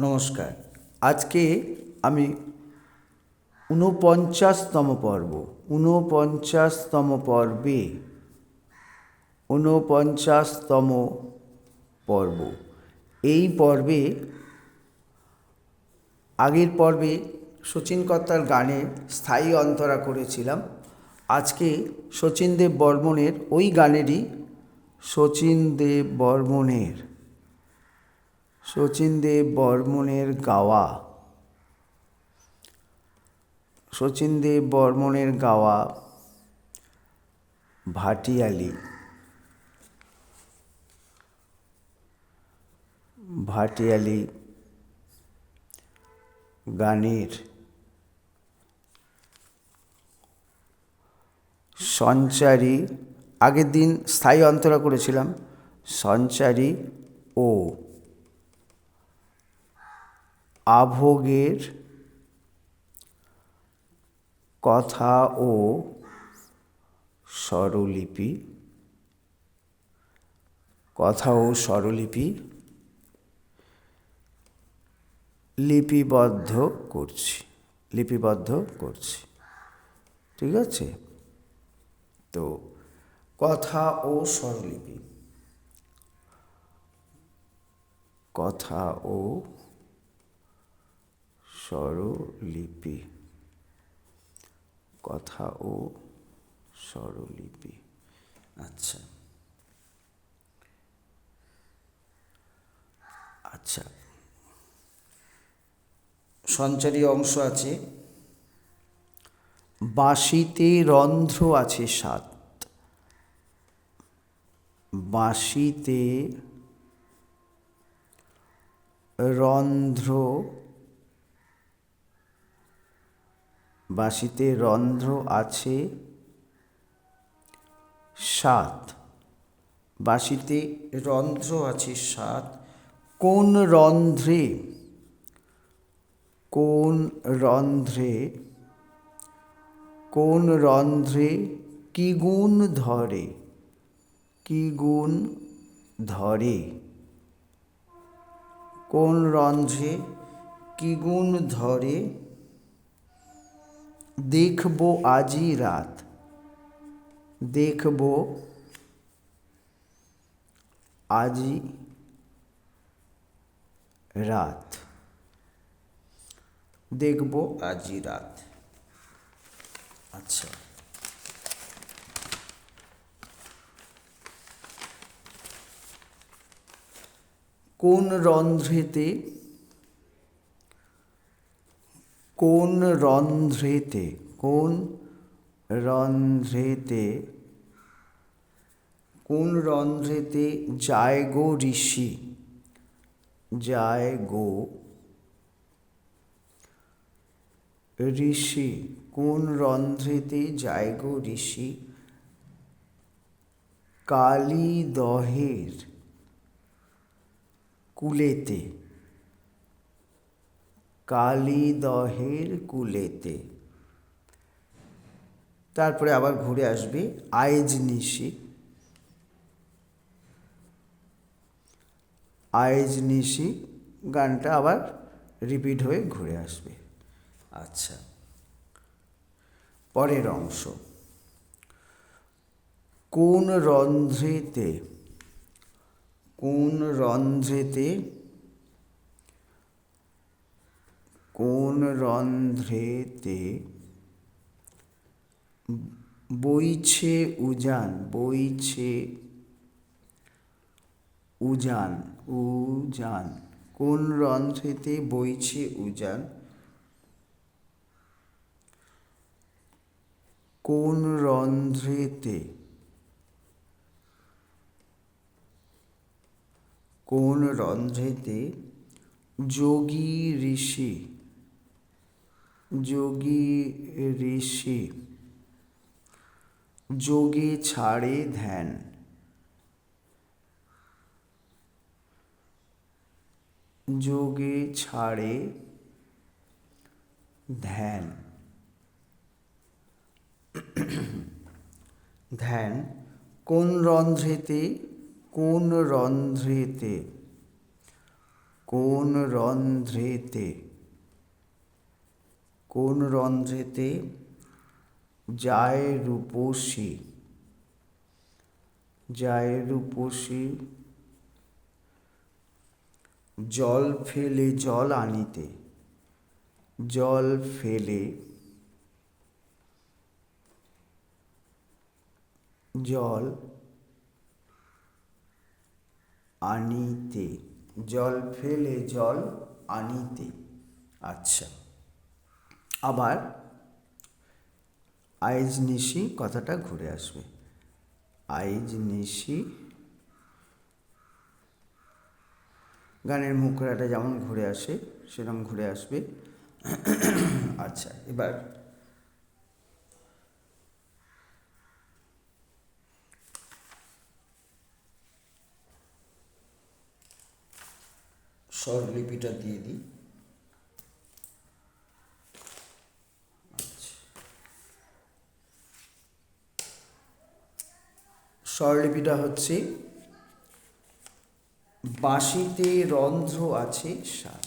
নমস্কার। আজকে আমি ঊনপঞ্চাশতম পর্ব, ঊনপঞ্চাশতম পর্বে, ঊনপঞ্চাশতম পর্ব। এই পর্বে, আগের পর্বে শচীন কর্তার গানে স্থায়ী অন্তরা করেছিলাম। আজকে শচীন দেব বর্মনের ওই গানেরই শচীন দেব বর্মনের শচীন দেব বর্মনের গাওয়া। শচীন দেব বর্মনের গাওয়া ভাটিয়ালি। ভাটিয়ালি গানের সঞ্চারী, আগের দিন স্থায়ী অন্তরা করেছিলাম, সঞ্চারী ও আভোগের কথা ও স্বরলিপি, কথা ও স্বরলিপি লিপিবদ্ধ করছি লিপিবদ্ধ করছি। ঠিক আছে? তো কথা ও স্বরলিপি, কথা ও স্বরলিপি। কথা ও স্বরলিপি। আচ্ছা। আচ্ছা। সঞ্চারী অংশ আছে। বাঁশিতে রন্ধ্র আছে সাত। বাঁশিতে রন্ধ্র বাঁশিতে রন্ধ্র আছে সাত। বাঁশিতে রন্ধ্র আছে সাত। কোন রন্ধ্রে কোন রন্ধ্রে কোন রন্ধ্রে কি গুণ ধরে কি গুণ ধরে? কোন রন্ধ্রে কি গুণ ধরে দেখব আজই রাত দেখব আজই রাত দেখব আজই রাত আচ্ছা কোন রন্ধ্রেতে কোন রন্ধ্রেতে কোন রন্ধ্রেতে কোন রন্ধ্রেতে যায় গো ঋষি যায় গো ঋষি, কোন রন্ধ্রেতে যায় গো ঋষি কালী দহের কুলেতে কালীদহের কুলেতে। তারপরে আবার ঘুরে আসবে আইজ নিশি আইজ নিশি গানটা আবার রিপিট হয়ে ঘুরে আসবে। আচ্ছা। পরের অংশ। কোন রন্ধ্রেতে কোন রন্ধ্রেতে কোন রন্ধ্রেতে বইছে উজান বইছে উজান উজান। কোন রন্ধ্রেতে বইছে উজান? কোন রন্ধ্রেতে? কোন রন্ধ্রেতে যোগী ঋষি যোগী ঋষি। যোগে ছাড়ে ধ্যান। যোগে ছাড়ে ধ্যান। ধ্যান, কোন রন্ধ্রেতে কোন রন্ধ্রেতে কোন রন্ধ্রেতে। কোন রন্ধ্রেতে যায় রূপসী যায় রূপসী জল ফেলে জল আনিতে। জল ফেলে জল আনিতে। জল ফেলে জল আনিতে। আচ্ছা। আবার আইজ নিশি কথাটা ঘুরে আসবে। আইজ নিশি গানের মুখরাটা যেমন ঘুরে আসে সেরকম ঘুরে আসবে। আচ্ছা এবার স্বরলিপিটা দিয়ে দিই। স্বরলিপিটা হচ্ছে, বাঁশিতে রন্ধ্র আছে সাত।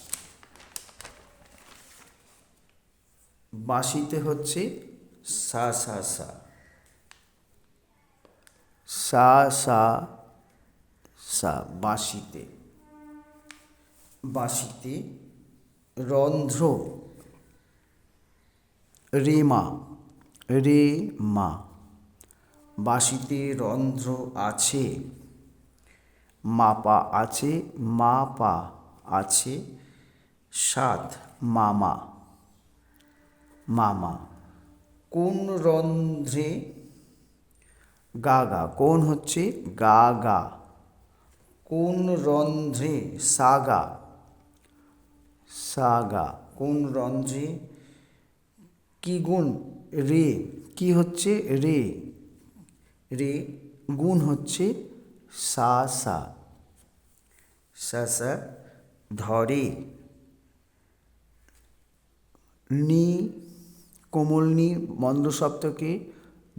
বাঁশিতে হচ্ছে সা সা সা। সা সা সা, বাঁশিতে। বাঁশিতে রন্ধ্র। রে, মা। রে, মা। বাঁশিতে রন্ধ্র আছে, মাপা আছে মা পা আছে, সাত মামা মামা। কোন রন্ধ্রে গা গা, কোন হচ্ছে গা গা? কোন রন্ধ্রে সাগা সাগা কোন রন্ধ্রে কি গুণ? রে। কি হচ্ছে রে? রে গুণ হচ্ছে সা সা। সা সা, ধরে। নি, কোমল নি, মন্দ সপ্তকে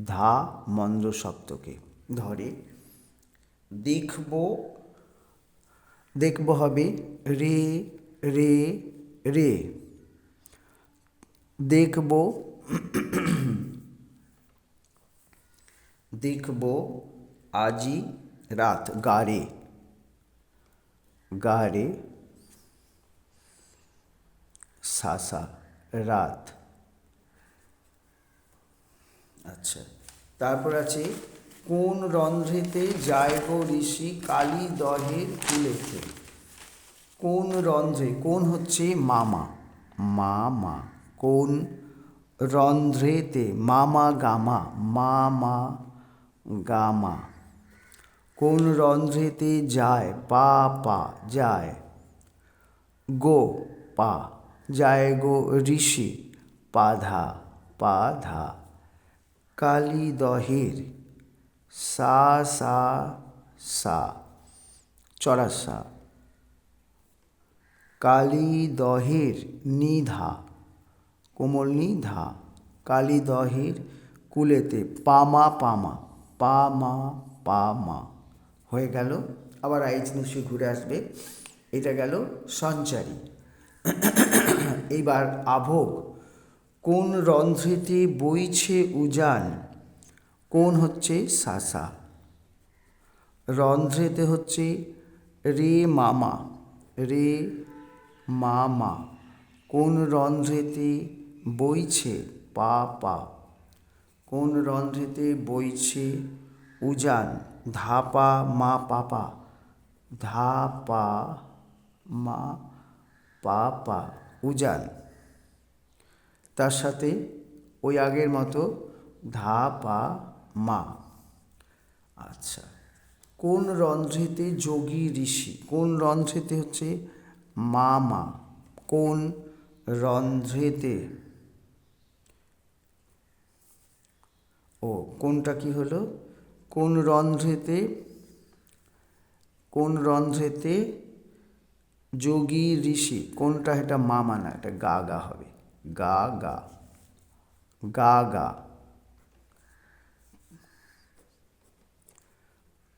ধা, মন্দ সপ্তকে ধরে। দেখব দেখব হবে রে রে রে। দেখব দেখব আজি রাত। গারে গারে সাসা রাত। আচ্ছা তারপর আছে, কোন রন্ধ্রেতে গো ঋষি কালী দহের কুলেতে? কোন রন্ধ্রে, কোন হচ্ছে মামা? মামা, কোন রন্ধ্রেতে? মামা গামা, মামা গামা। কোন রন্ধ্রেতে যায়, পা পা যায়। গো পা, যায় গো ঋষি পাধা পাধা কালী দহের সা সা সা চড়াসা কালী দহের নিধা, কোমল নিধা। কালী দহের কুলেতে পামা পামা। পামা পামা হয়ে গেল, আবার আইজ নিশ্চয়ই ঘুরে আসবে। এটা গেল সঞ্চারী। এইবার আভোগ। কোন রন্ধ্রেতে বইছে উজান? কোন হচ্ছে সাসা? রন্ধ্রেতে হচ্ছে রে মামা রে মামা। কোন রন্ধ্রেতে বইছে পা পা? কোন রন্ধ্রেতে বইছে উজান? ধাপা মা পাপা। ধাপা মা পাপা, উজান। তার সাথে ওই আগের মতো ধা পা মা। আচ্ছা কোন রন্ধ্রেতে যোগী ঋষি? কোন রন্ধ্রেতে হচ্ছে মা মা? কোন রন্ধ্রেতে? ও, কোনটা কি হলো? কোন রন্ধ্রেতে কোন রন্ধ্রেতে যোগী ঋষি, কোনটা এটা মামা না এটা গা গা হবে। গা গা গা গা।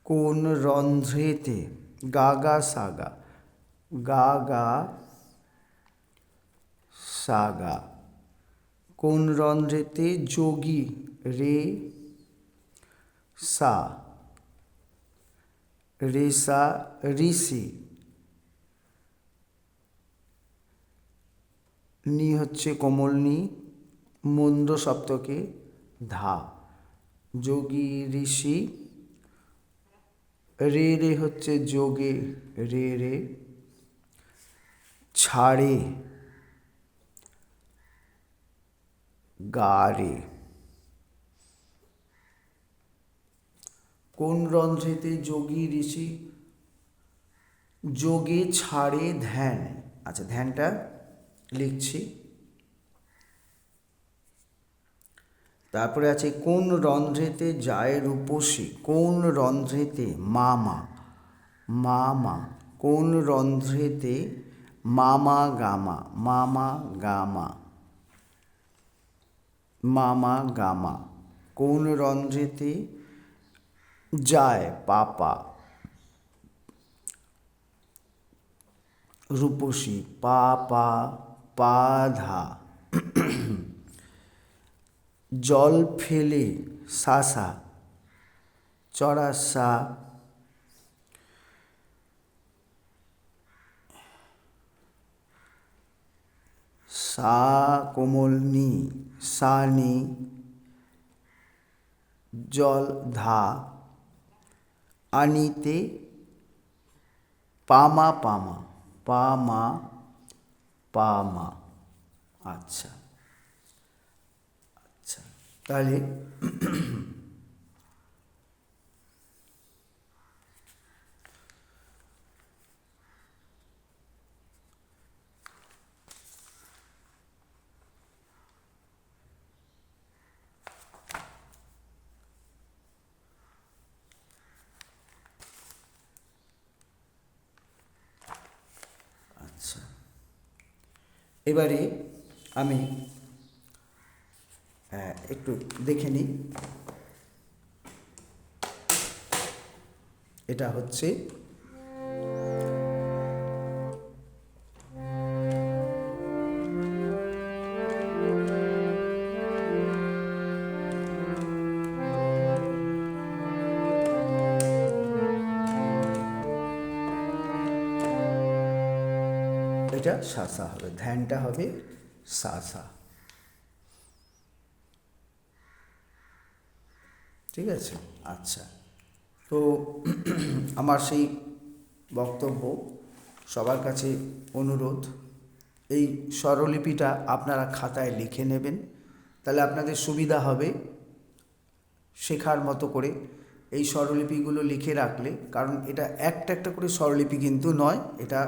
কোন রন্ধ্রেতে, গা গা সাগা, গা গা সা গা কোন রন্ধ্রেতে যোগী রে সা। রে সা ঋষি নি হচ্ছে কোমল নি, মন্দ সপ্তকে ধা। যোগী ঋষি রে রে হচ্ছে যোগে রে রে। ছাড়ে গারে কোন রন্ধ্রেতে যোগী ঋষি যোগে ছাড়ে ধ্যান? আচ্ছা ধ্যানটা লিখছি। তারপরে আছে, কোন রন্ধ্রেতে যায় রূপসী? কোন রন্ধ্রেতে মামা? মামা। কোন রন্ধ্রেতে মামা গামা? মামা গামা। মামা গামা। কোন রন্ধ্রেতে যায় পাপা। রূপসী পা পা পা ধা জল ফেলে সাসা চড়াসা সা কোমল নি, সা নি, জল ধা। আনিতে পামা পামা পামা পামা। আচ্ছা। আচ্ছা তাহলে আচ্ছা এবারে আমি একটু দেখে নিই। এটা হচ্ছে এটা সাসা হবে, ধ্যানটা হবে সাসা। ঠিক আছে? আচ্ছা। তো আমার সেই বক্তব্য, সবার কাছে অনুরোধ, এই স্বরলিপিটা আপনারা খাতায় লিখে নেবেন, তাহলে আপনাদের সুবিধা হবে শেখার মতো করে এই স্বরলিপিগুলো লিখে রাখলে, কারণ এটা একটা একটা করে স্বরলিপি কিন্তু নয়, এটা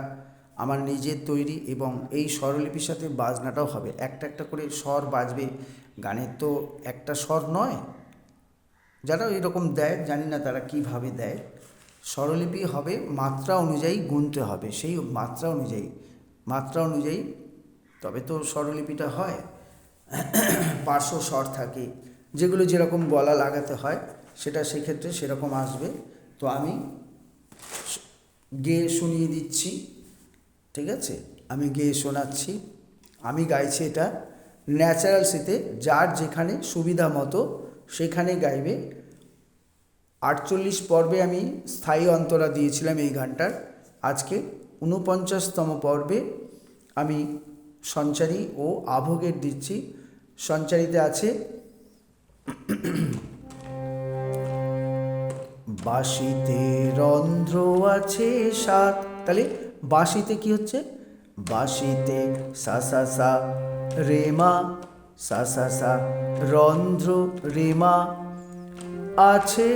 আমার নিজের তৈরি এবং এই স্বরলিপির সাথে বাজনাটাও হবে। একটা একটা করে স্বর বাজবে। গানের তো একটা স্বর নয়। যারা এরকম দেয়, জানি না তারা কীভাবে দেয়। স্বরলিপি হবে, মাত্রা অনুযায়ী গুনতে হবে। সেই মাত্রা অনুযায়ী মাত্রা অনুযায়ী তবে তো স্বরলিপিটা হয়। পার্শ্ব স্বর থাকে। যেগুলো যেরকম গলা লাগাতে হয়, সেটা সেক্ষেত্রে সেরকম আসবে। তো আমি গেয়ে শুনিয়ে দিচ্ছি। ঠিক আছে? আমি গেয়ে শোনাচ্ছি। আমি গাইছি এটা ন্যাচারাল সিতে যার যেখানে সুবিধা মতো সেখানে গাইবে। আটচল্লিশ পর্বে আমি স্থায়ী অন্তরা দিয়েছিলাম এই গানটার। আজকে ঊনপঞ্চাশতম পর্বে আমি সঞ্চারী ও আভোগের দিচ্ছি। সঞ্চারিতে আছে বাঁশিতে রন্ধ্র আছে সাত। তাহলে বাঁশিতে কি হচ্ছে? বাঁশিতে সা সা সা, রেমা, সা সা সা, রন্ধ্র রেমা। আছে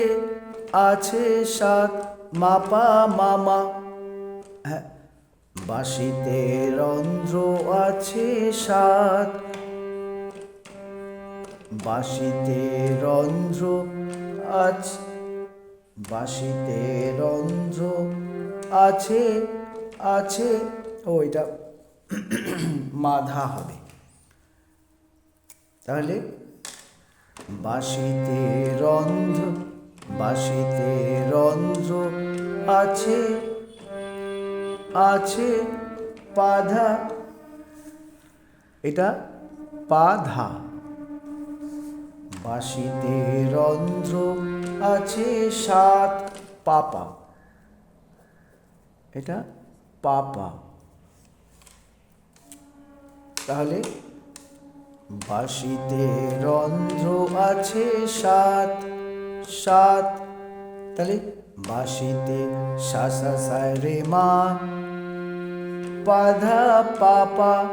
আছে সাত মাপা মামা। হ্যাঁ বাঁশিতে রন্ধ্র আছে সাত। বাঁশিতে রন্ধ্র আছে, বাঁশিতে রন্ধ্র আছে আছে, ও এটা মাধা হবে। তাহলে বাঁশিতে রন্ধ্র বাঁশিতে রন্ধ্র আছে আছে পাধা এটা পাধা বাঁশিতে রন্ধ্র আছে, সাত পাপা। এটা পাপা। তাহলে বাঁশিতে রন্ধ্র আছে সাত সাত। তাহলে বাঁশিতে সা সা সা, রে, মা। পাধা পাপা।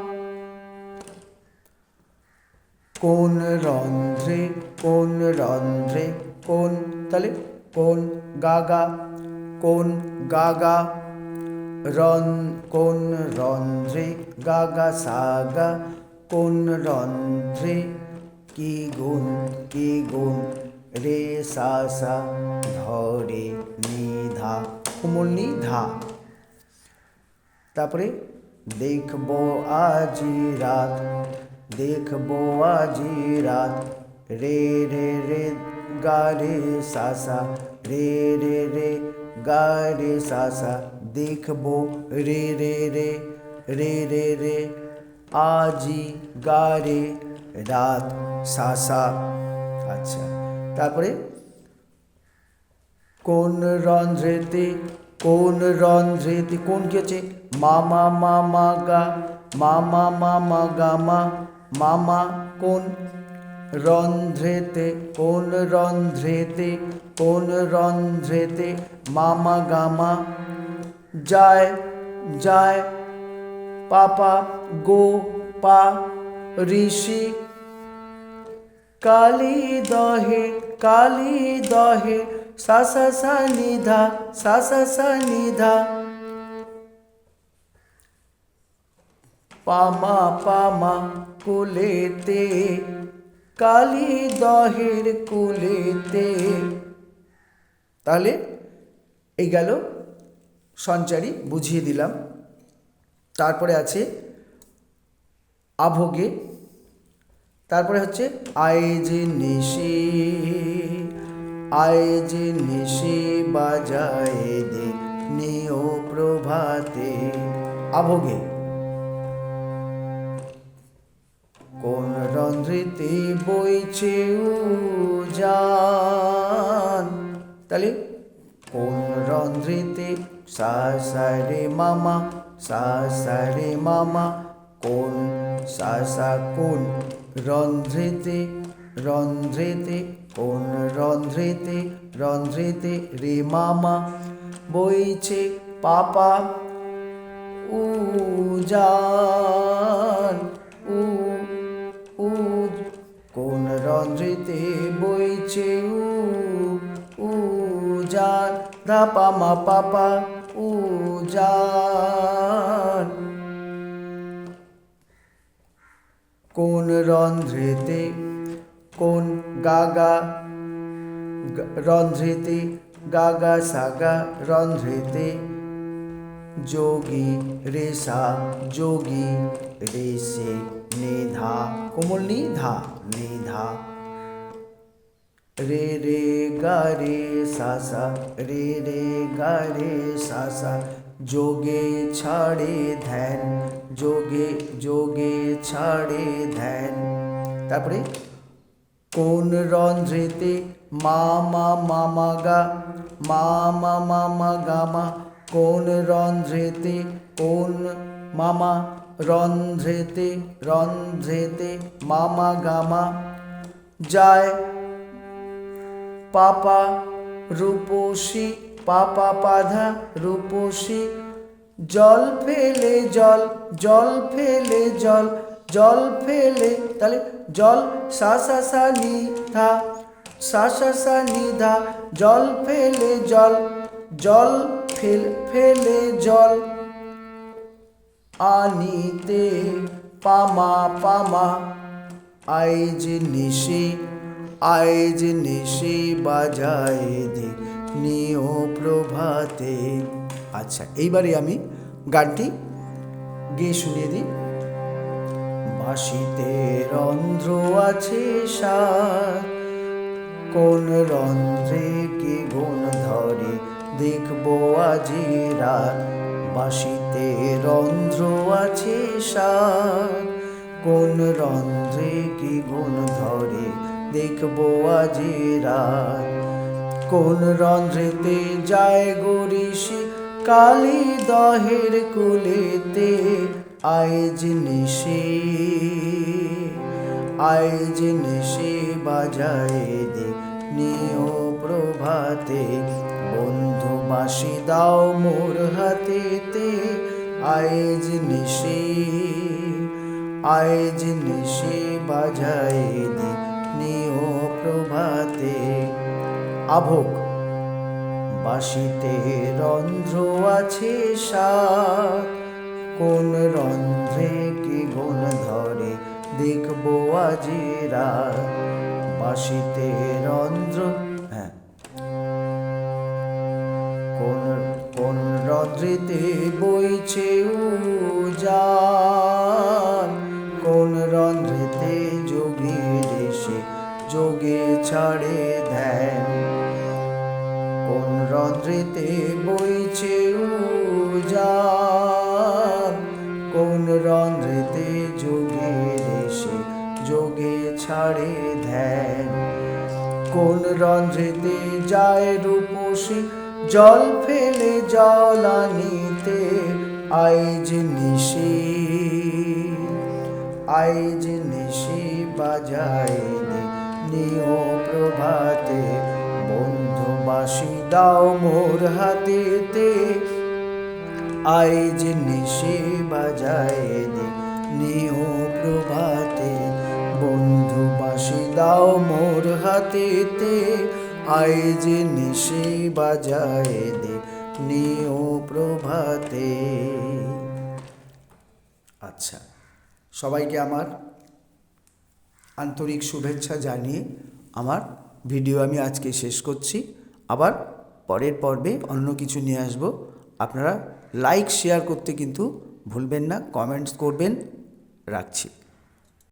কোন রন্ধ্রে কোন রন্ধ্রে, কোন, তাহলে কোন গাগা কোন গাগা রন কোন রন্ধ্রে গাগা সাগা কোন রন্ধ্রে কি গুণ কি গুণ রে সা সা ধরে নিধা কোমল নিধা তারপরে দেখব আজি রাত দেখব আজি রাত রে রে রে গা রে সা সা রে রে রে গা রে সা সা দেখব রে রে রে রে রে রে। আজি গা রে রাত, সা সা। আচ্ছা তারপরে? কোন রন্ধ্রেতে কোন রন্ধ্রেতে, কোন কি হচ্ছে? মামা মামা গা মামা মামা গামা মামা কোন রন্ধ্রেতে কোন রন্ধ্রেতে কোন রন্ধ্রেতে মামা গামা যায় যায়, পাপা, গো, পা, ঋষি। কালী দহে কালী দহে, সা নিধা সা নিধা পামা পামা, কুলেতে, কালী দহের কুলেতে। তাহলে এই গেল সঞ্চারী বুঝিয়ে দিলাম। তারপরে আছে আভোগে। তারপরে হচ্ছে আয়েজ নিশি আয়েজ নিশি বাজায় দে, নিও প্রভাতে। আভোগে। কোন রন্ধ্রিতে বইছে উজান? তাহলে কোন রন্ধ্রিতে সা সা রে মামা সা সা রে মামা কোন সা সা কোন রন্ধ্রেতে রন্ধ্রেতে কোন রন্ধ্রেতে রন্ধ্রেতে রে মামা বইছে পাপা উজান উ উ কোন রন্ধ্রেতে বইছে উ উজান ধা পামা পাপা উজান কোন রন্ধ্রেতে কোন গাগা গ- রন্ধ্রেতে গাগা সাগা রন্ধ্রেতে যোগী রেসা যোগী রেসে নিধা কোমল নিধা নিধা রে রে গা রে সা সা রে রে গা রে সা সা যোগে ছাড়ে ধ্যান, যোগে যোগে ছাড়ে ধ্যান। তারপরে, কোন রন্ধ্রেতে মা মা মামা গা, মা মা মামা গামা কোন রন্ধ্রেতে, কোন মামা রন্ধ্রেতে রন্ধ্রেতে মামা গামা যায় পাপা রূপসী পাপা পাধা রূপসী জল ফেলে জল জল ফেলে জল জল ফেলে, তাহলে জল সা সা সা নি ধা সা ধা জল ফেলে জল জল ফেল, ফেলে জল। আনিতে পামা পামা, আইজ নিশি আইজ নিশি বাজায় দে নিও প্রভাতে। আচ্ছা এইবারে আমি গানটি গিয়ে শুনিয়ে দিই। বাঁশিতে রন্ধ্র আছে সাত কোন রন্ধ্রে কি গুণ ধরে দেখব আজি রাত? বাঁশিতে রন্ধ্র আছে সার, কোন রন্ধ্রে কি গুণ ধরে দেখব আজি রাত? কোন রন্ধ্রেতে যায় গরিষি কালী দহের কুলেতে আইজ নিশি আইজ নিশি বাজায় দে। নিও প্রভাতে, বন্ধু বাসি দাও মোর হাতেতে। আইজ নিশি আইজ নিশি বাজায় দে। নিও প্রভাতে আভোগ। বাসিতে রন্ধ্র আছে সাত কোন রন্ধ্রে কি গুণ ধরে দেখব আজি রাত? বাঁশিতে রন্ধ্র হ্যাঁ। কোন কোন রন্ধ্রেতে বইছে উজান? কোন রন্ধ্রেতে যোগীর এসে যোগে ছাড়ে ধ্যান? রন্ধ্রেতে বইছে উজান। কোন রন্ধ্রেতে যোগে এসে যোগে ছাড়ে ধ্যান। কোন রন্ধ্রেতে যায় রূপসী, জল ফেলে জল আনিতে। আইজ নিশি আইজ নিশি বাজায় নিও প্রভাতে বন্ধু দাও মোর হাতেতে। আইজ নিশি বাজায় দে নিও প্রভাতে। বন্ধু বাসি, দাও মোর হাতেতে। আইজ নিশি বাজায় দে নিও প্রভাতে। আচ্ছা সবাইকে আমার আন্তরিক শুভেচ্ছা জানিয়ে আমার ভিডিও আমি আজকে শেষ করছি। আবার পরের পর্বে অন্য কিছু নিয়ে আসব। আপনারা লাইক শেয়ার করতে কিন্তু ভুলবেন না কমেন্টস করবেন। রাখছি।